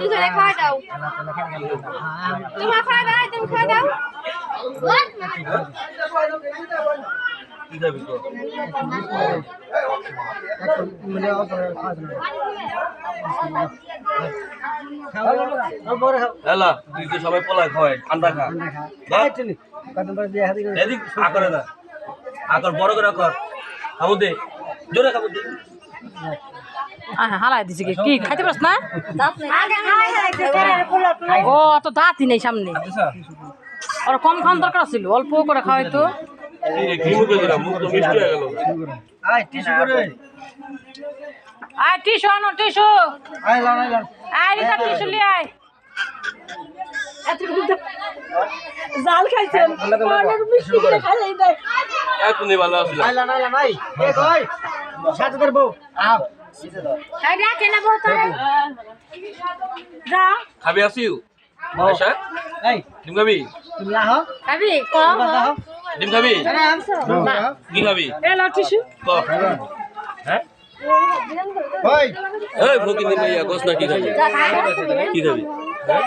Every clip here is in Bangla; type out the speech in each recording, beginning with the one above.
দুজনে খাওয়া দাও। তোমার খাওয়া দাও, তুমি খাওয়া দাও। সবাই পোলায় খাওয়াই ঠান্ডা খা। এদিক আকরে বড় করে আকর। খাব দে, জোরে খাব দে। হালাই দিছে কি কি খাইতে পারছ না? ও অত দাঁতই নেই সামনে। ওর কম খাওয়ান দরকার ছিল অল্প করে খাওয়াই তো। আয় টিস্যু আনো টিস্যু। আয় রিতা টিস্যু লিয়ে আয়। জাল খাইছেন মিষ্টি করে খাইলাই দেয়। এখনই ভালো আসলে খাই রাখে না বহুত যা খাবি আসিও আচ্ছা ডিম খাবি? খাবি? ডিম খাবি? কি খাবি? হ্যাঁ? এই ফকিনি ভাইয়া গোস না কি খাবি? কি খাবি? হ্যাঁ?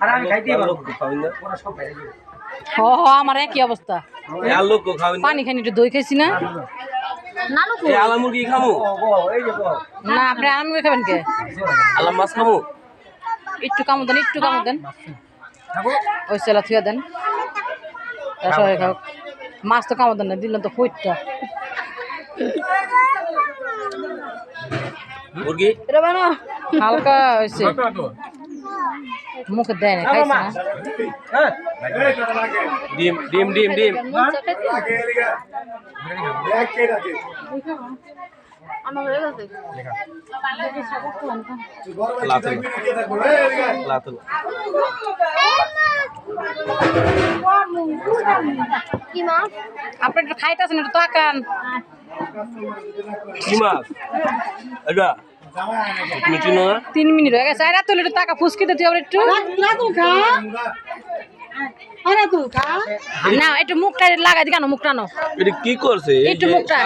না? হ হ আমার একই অবস্থা। পানি খানি একটু দই খাইছি না। নানু এই আলা মুরগি খামু? না আপনি আরাম করে খাবেন কে? আলা মাছ খামু? একটু কামড় দেন একটু দেন। ওই সেলা থুয়ে দেন। তা সবাই খাও মাছ তো কামড় দেন না দিলেন তো ফুটটা মুরগি? হালকা হয়েছে মুখে দেয় না খাইছে না ডিম ডিম ডিম ডিম লাতুল লাতুল কি মাছ আপনি একটু খাইতেছেন একটু তাকান কি মাছ এটা তুমি চিনো না তিন মিনিট হয়ে গেছে আরে তুই একটু টাকা ফুসকিতে তুই আবার একটু না একটু মুখটা লাগাই দি কেন মুখটা আনো এটা কি করছে একটু মুখটা।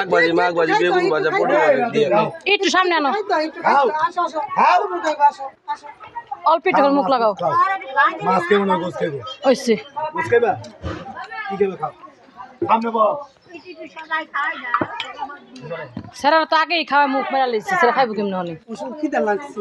বেগুন একটু সামনে আনো অল্প একটু মুখ লাগাও মাছ কেমন গোস খাইবো ওইসে গোস খাইবা কি খাইবে খাও সামনে বল সেরা তো আগেই খাওয়া মুখ মেরা লিখছে সেটা খাইবো কেমন হলে খিদা লাগছে।